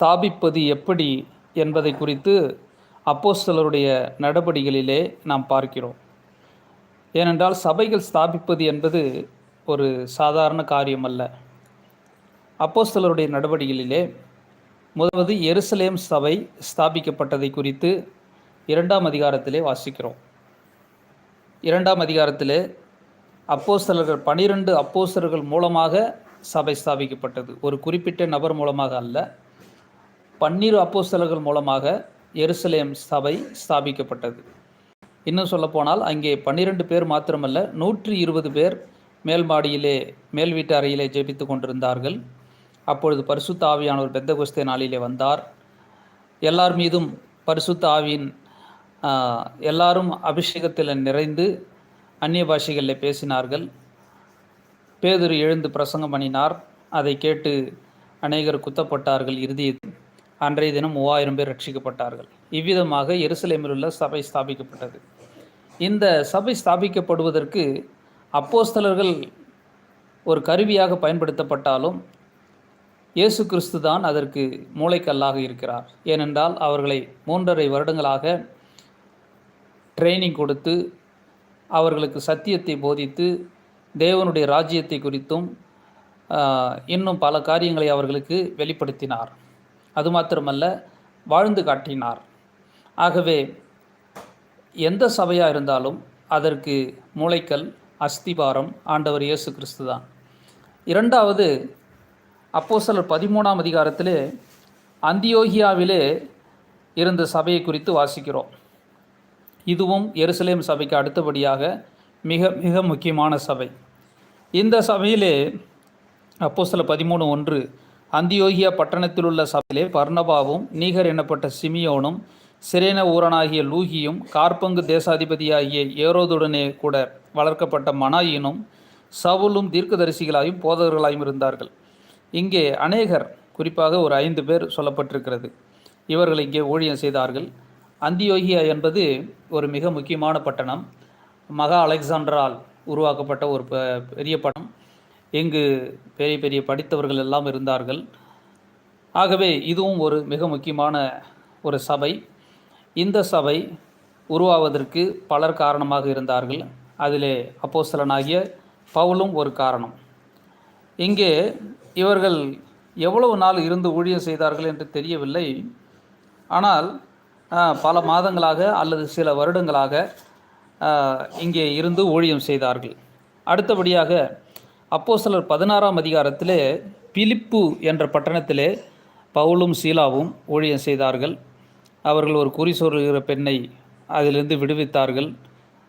ஸ்தாபிப்பது எப்படி என்பதை குறித்து அப்போஸ்தலருடைய நடபடிகளிலே நாம் பார்க்கிறோம். ஏனென்றால் சபைகள் ஸ்தாபிப்பது என்பது ஒரு சாதாரண காரியம் அல்ல அப்போஸ்தலருடைய நடவடிக்கைகளிலே முதலாவது எருசலேம் சபை ஸ்தாபிக்கப்பட்டதை குறித்து இரண்டாம் அதிகாரத்திலே வாசிக்கிறோம். இரண்டாம் அதிகாரத்திலே அப்போஸ்தலர்கள் பனிரெண்டு அப்போஸ்தலர்கள் மூலமாக சபை ஸ்தாபிக்கப்பட்டது. ஒரு குறிப்பிட்ட நபர் மூலமாக அல்ல. பன்னிரு அப்போஸ்தலர்கள் மூலமாக எருசலேம் சபை ஸ்தாபிக்கப்பட்டது. இன்னும் சொல்லப்போனால் அங்கே பன்னிரெண்டு பேர் மாத்திரமல்ல நூற்றி இருபது பேர் மேல் மாடியிலே மேல் வீட்டு அறையிலே ஜெபித்து கொண்டிருந்தார்கள். அப்பொழுது பரிசுத்த ஆவியானவர் பெந்தகோஸ்தே நாளிலே வந்தார். எல்லார் மீதும் பரிசுத்த ஆவியின் எல்லாரும் அபிஷேகத்தில் நிறைந்து அந்நிய பாஷைகளில் பேசினார்கள். பேதுரு எழுந்து பிரசங்கம் பண்ணினார். அதை கேட்டு அநேகர் குத்தப்பட்டார்கள். இறுதியில் அன்றைய தினம் மூவாயிரம் பேர் ரட்சிக்கப்பட்டார்கள். இவ்விதமாக எருசலேமில் உள்ள சபை ஸ்தாபிக்கப்பட்டது. இந்த சபை ஸ்தாபிக்கப்படுவதற்கு அப்போஸ்தலர்கள் ஒரு கருவியாக பயன்படுத்தப்பட்டாலும் இயேசு கிறிஸ்து தான் அதற்கு மூளைக்கல்லாக இருக்கிறார். ஏனென்றால் அவர்களை மூன்றரை வருடங்களாக ட்ரைனிங் கொடுத்து அவர்களுக்கு சத்தியத்தை போதித்து தேவனுடைய ராஜ்யத்தை குறித்தும் இன்னும் பல காரியங்களை அவர்களுக்கு வெளிப்படுத்தினார். அது மாத்திரமல்ல வாழ்ந்து காட்டினார். ஆகவே எந்த சபையாக இருந்தாலும் அதற்கு மூளைக்கல் அஸ்திபாரம் ஆண்டவர் இயேசு கிறிஸ்து தான். இரண்டாவது அப்போஸ்தலர் பதிமூணாம் அதிகாரத்திலே அந்தியோகியாவிலே இருந்த சபையை குறித்து வாசிக்கிறோம். இதுவும் எருசலேம் சபைக்கு அடுத்தபடியாக மிக மிக முக்கியமான சபை. இந்த சபையிலே அப்போஸ்தலர் பதிமூணு ஒன்று அந்தியோகியா பட்டணத்தில் உள்ள சபையிலே பர்ணபாவும் நீகர் எனப்பட்ட சிமியோனும் சிரேன ஊரனாகிய லூகியும் கார்பங்கு தேசாதிபதியாகிய ஏரோதுடனே கூட வளர்க்கப்பட்ட மனாயினும் சவுலும் தீர்க்கதரிசிகளாயும் போதகர்களாயும் இருந்தார்கள். இங்கே அநேகர் குறிப்பாக ஒரு ஐந்து பேர் சொல்லப்பட்டிருக்கிறது. இவர்கள் இங்கே ஊழியம் செய்தார்கள். அந்தியோகியா என்பது ஒரு மிக முக்கியமான பட்டணம். மகா அலெக்சாண்டரால் உருவாக்கப்பட்ட ஒரு பெரிய பட்டணம் இங்கு பெரிய பெரிய படித்தவர்கள் எல்லாம் இருந்தார்கள். ஆகவே இதுவும் ஒரு மிக முக்கியமான ஒரு சபை. இந்த சபை உருவாவதற்கு பலர் காரணமாக இருந்தார்கள். அதிலே அப்போஸ்தலனாகிய பவுலும் ஒரு காரணம். இங்கே இவர்கள் எவ்வளவு நாள் இருந்து ஊழியம் செய்தார்கள் என்று தெரியவில்லை. ஆனால் பல மாதங்களாக அல்லது சில வருடங்களாக இங்கே இருந்து ஊழியம் செய்தார்கள். அடுத்தபடியாக அப்போ சிலர் பதினாறாம் அதிகாரத்தில் பிலிப்பு என்ற பட்டணத்திலே பவுலும் சீலாவும் ஊழியம் செய்தார்கள். அவர்கள் ஒரு குறி சொல்கிற பெண்ணை அதிலிருந்து விடுவித்தார்கள்.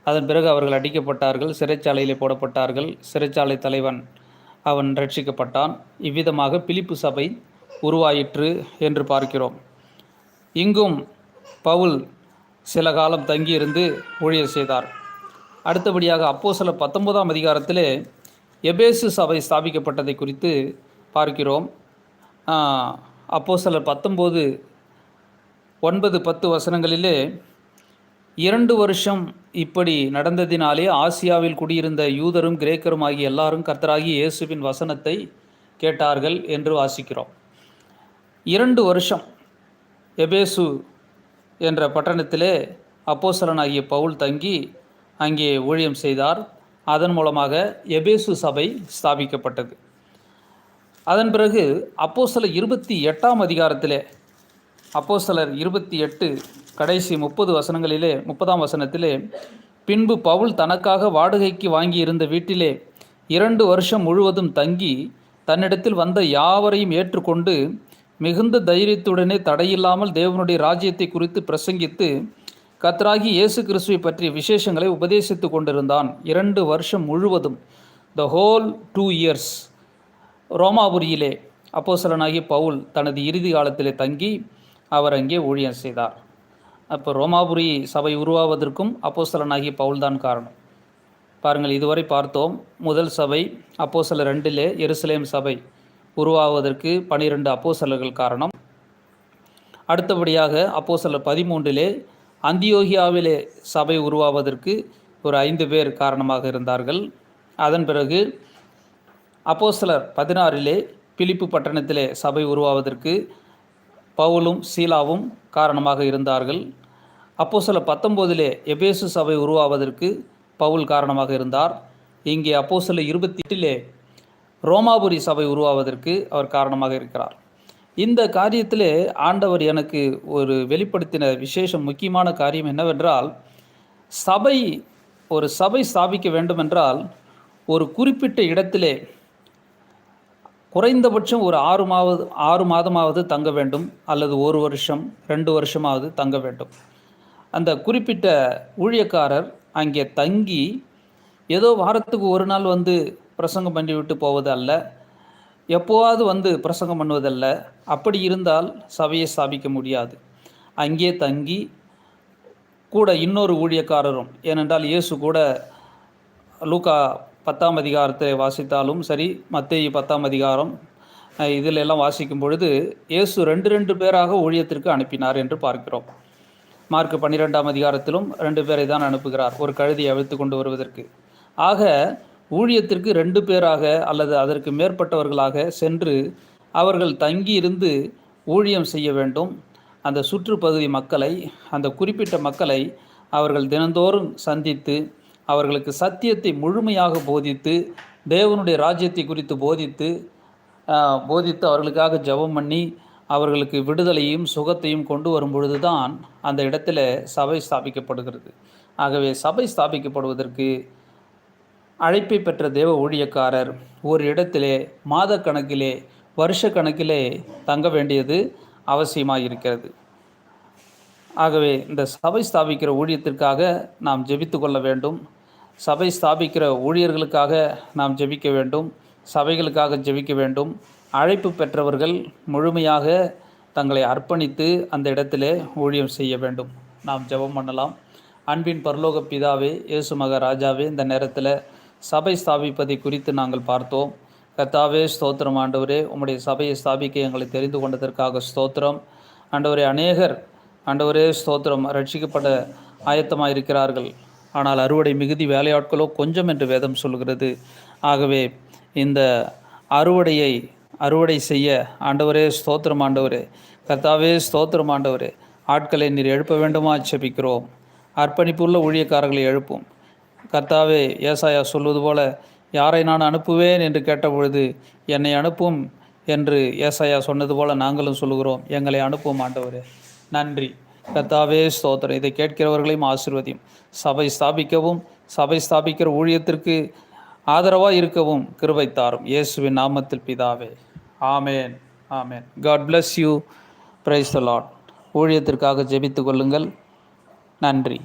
அதன் பிறகு அவர்கள் அடிக்கப்பட்டார்கள் சிறைச்சாலையிலே போடப்பட்டார்கள். சிறைச்சாலை தலைவன் அவன் ரட்சிக்கப்பட்டான். இவ்விதமாக பிலிப்பு சபை உருவாயிற்று என்று பார்க்கிறோம். இங்கும் பவுல் சில காலம் தங்கியிருந்து ஊழியர் செய்தார். அடுத்தபடியாக அப்போ சில பத்தொன்பதாம் அதிகாரத்திலே எபேசு சபை ஸ்தாபிக்கப்பட்டதை குறித்து பார்க்கிறோம். அப்போ சிலர் பத்தொம்போது ஒன்பது பத்து வசனங்களிலே இரண்டு வருஷம் இப்படி நடந்ததினாலே ஆசியாவில் குடியிருந்த யூதரும் கிரேக்கரும் ஆகிய எல்லாரும் கர்த்தராகி இயேசுவின் வசனத்தை கேட்டார்கள் என்று வாசிக்கிறோம். இரண்டு வருஷம் எபேசு என்ற பட்டணத்திலே அப்போசலனாகிய பவுல் தங்கி அங்கே ஊழியம் செய்தார். அதன் மூலமாக எபேசு சபை ஸ்தாபிக்கப்பட்டது. அதன் பிறகு அப்போஸ்தலர் இருபத்தி எட்டாம் அதிகாரத்திலே அப்போஸ்தலர் இருபத்தி எட்டு கடைசி முப்பது வசனங்களிலே முப்பதாம் வசனத்திலே பின்பு பவுல் தனக்காக வாடகைக்கு வாங்கியிருந்த வீட்டிலே இரண்டு வருஷம் முழுவதும் தங்கி தன்னிடத்தில் வந்த யாவரையும் ஏற்றுக்கொண்டு மிகுந்த தைரியத்துடனே தடையில்லாமல் தேவனுடைய ராஜ்யத்தை குறித்து பிரசங்கித்து கத்ராகி இயேசு கிறிஸ்துவை பற்றிய விசேஷங்களை உபதேசித்து கொண்டிருந்தான் இரண்டு வருஷம் முழுவதும் த ஹோல் டூ இயர்ஸ் ரோமாபுரியிலே அப்போசலனாகி பவுல் தனது இறுதி காலத்திலே தங்கி அவர் அங்கே ஊழியம் செய்தார். அப்போ ரோமாபுரி சபை உருவாவதற்கும் அப்போசலனாகி பவுல் தான் காரணம். பாருங்கள் இதுவரை பார்த்தோம் முதல் சபை அப்போசல ரெண்டிலே எருசலேம் சபை உருவாவதற்கு பனிரெண்டு அப்போசலர்கள் காரணம். அடுத்தபடியாக அப்போசலர் பதிமூன்றிலே அந்தியோகியாவிலே சபை உருவாவதற்கு ஒரு ஐந்து பேர் காரணமாக இருந்தார்கள். அதன் பிறகு அப்போஸ்தலர் பதினாறிலே பிலிப்பு பட்டணத்திலே சபை உருவாவதற்கு பவுலும் சீலாவும் காரணமாக இருந்தார்கள். அப்போ சில பத்தொம்போதிலே எபேசு சபை உருவாவதற்கு பவுல் காரணமாக இருந்தார். இங்கே அப்போ சில இருபத்தி எட்டிலே ரோமாபுரி சபை உருவாவதற்கு அவர் காரணமாக இருக்கிறார். இந்த காரியத்திலே ஆண்டவர் எனக்கு ஒரு வெளிப்படுத்தின விசேஷம் முக்கியமான காரியம் என்னவென்றால் சபை ஒரு சபை ஸ்தாபிக்க வேண்டுமென்றால் ஒரு குறிப்பிட்ட இடத்திலே குறைந்தபட்சம் ஒரு ஆறு மாவது ஆறு மாதமாவது தங்க வேண்டும் அல்லது ஒரு வருஷம் ரெண்டு வருஷமாவது தங்க வேண்டும். அந்த குறிப்பிட்ட ஊழியக்காரர் அங்கே தங்கி ஏதோ வாரத்துக்கு ஒரு நாள் வந்து பிரசங்கம் பண்ணிவிட்டு போவது அல்ல. எப்போவாது வந்து பிரசங்கம் பண்ணுவதல்ல. அப்படி இருந்தால் சபையை ஸ்தாபிக்க முடியாது. அங்கே தங்கி கூட இன்னொரு ஊழியக்காரரும் ஏனென்றால் இயேசு கூட லூக்கா பத்தாம் அதிகாரத்தை வாசித்தாலும் சரி மத்திய பத்தாம் அதிகாரம் இதில் எல்லாம் வாசிக்கும் பொழுது இயேசு ரெண்டு ரெண்டு பேராக ஊழியத்திற்கு அனுப்பினார் என்று பார்க்கிறோம். மார்க் பன்னிரெண்டாம் அதிகாரத்திலும் ரெண்டு பேரை தான் அனுப்புகிறார் ஒரு கழுதியை அவிழ்த்து கொண்டு வருவதற்கு. ஆக ஊழியத்திற்கு ரெண்டு பேராக அல்லது அதற்கு மேற்பட்டவர்களாக சென்று அவர்கள் தங்கி இருந்து ஊழியம் செய்ய வேண்டும். அந்த சுற்றுப்பகுதி மக்களை அந்த குறிப்பிட்ட மக்களை அவர்கள் தினந்தோறும் சந்தித்து அவர்களுக்கு சத்தியத்தை முழுமையாக போதித்து தேவனுடைய ராஜ்யத்தை குறித்து போதித்து போதித்து அவர்களுக்காக ஜெபம் பண்ணி அவர்களுக்கு விடுதலையும் சுகத்தையும் கொண்டு வரும் பொழுதுதான் அந்த இடத்துல சபை ஸ்தாபிக்கப்படுகிறது. ஆகவே சபை ஸ்தாபிக்கப்படுவதற்கு அழைப்பை பெற்ற தேவ ஊழியக்காரர் ஒரு இடத்திலே மாத கணக்கிலே வருஷ கணக்கிலே தங்க வேண்டியது அவசியமாக இருக்கிறது ஆகவே இந்த சபை ஸ்தாபிக்கிற ஊழியத்திற்காக நாம் ஜெபித்து கொள்ள வேண்டும். சபை ஸ்தாபிக்கிற ஊழியர்களுக்காக நாம் ஜெபிக்க வேண்டும். சபைகளுக்காக ஜெபிக்க வேண்டும். அழைப்பு பெற்றவர்கள் முழுமையாக தங்களை அர்ப்பணித்து அந்த இடத்திலே ஊழியம் செய்ய வேண்டும். நாம் ஜெபம் பண்ணலாம். அன்பின் பரலோக பிதாவே இயேசு மக ராஜாவே இந்த நேரத்தில் சபை ஸ்தாபிப்பதை குறித்து நாங்கள் பார்த்தோம். கர்த்தாவே ஸ்தோத்திரம். ஆண்டவரே உம்முடைய சபையை ஸ்தாபிக்க எங்களை தெரிந்து கொண்டதற்காக ஸ்தோத்திரம். ஆண்டவரே அநேகர் ஆண்டவரே ஸ்தோத்திரம். ரட்சிக்கப்பட ஆயத்தமாக இருக்கிறார்கள். ஆனால் அறுவடை மிகுதி வேலையாட்களோ கொஞ்சம் என்று வேதம் சொல்கிறது ஆகவே இந்த அறுவடையை அறுவடை செய்ய ஆண்டவரே ஸ்தோத்திரம். ஆண்டவரே கர்த்தாவே ஸ்தோத்திரம். ஆண்டவரே ஆட்களை நீர் எழுப்ப வேண்டுமா? செபிக்கிறோம் அர்ப்பணிப்புள்ள ஊழியக்காரர்களை எழுப்பும். கர்த்தாவே ஏசாயா சொல்வது போல யாரை நான் அனுப்புவேன்? என்று கேட்டபொழுது என்னை அனுப்பும் என்று ஏசாயா சொன்னது போல நாங்களும் சொல்லுகிறோம். எங்களை அனுப்பும் ஆண்டவரே. நன்றி. கர்த்தாவே ஸ்தோத்திரம். இதை கேட்கிறவர்களையும் ஆசிர்வதியும். சபை ஸ்தாபிக்கவும் சபை ஸ்தாபிக்கிற ஊழியத்திற்கு ஆதரவாக இருக்கவும் கிருபை தாரும். இயேசுவின் நாமத்தில் பிதாவே. ஆமேன். ஆமேன். God bless you praise the Lord ஊழியத்திற்காக ஜெபித்து கொள்ளுங்கள். நன்றி.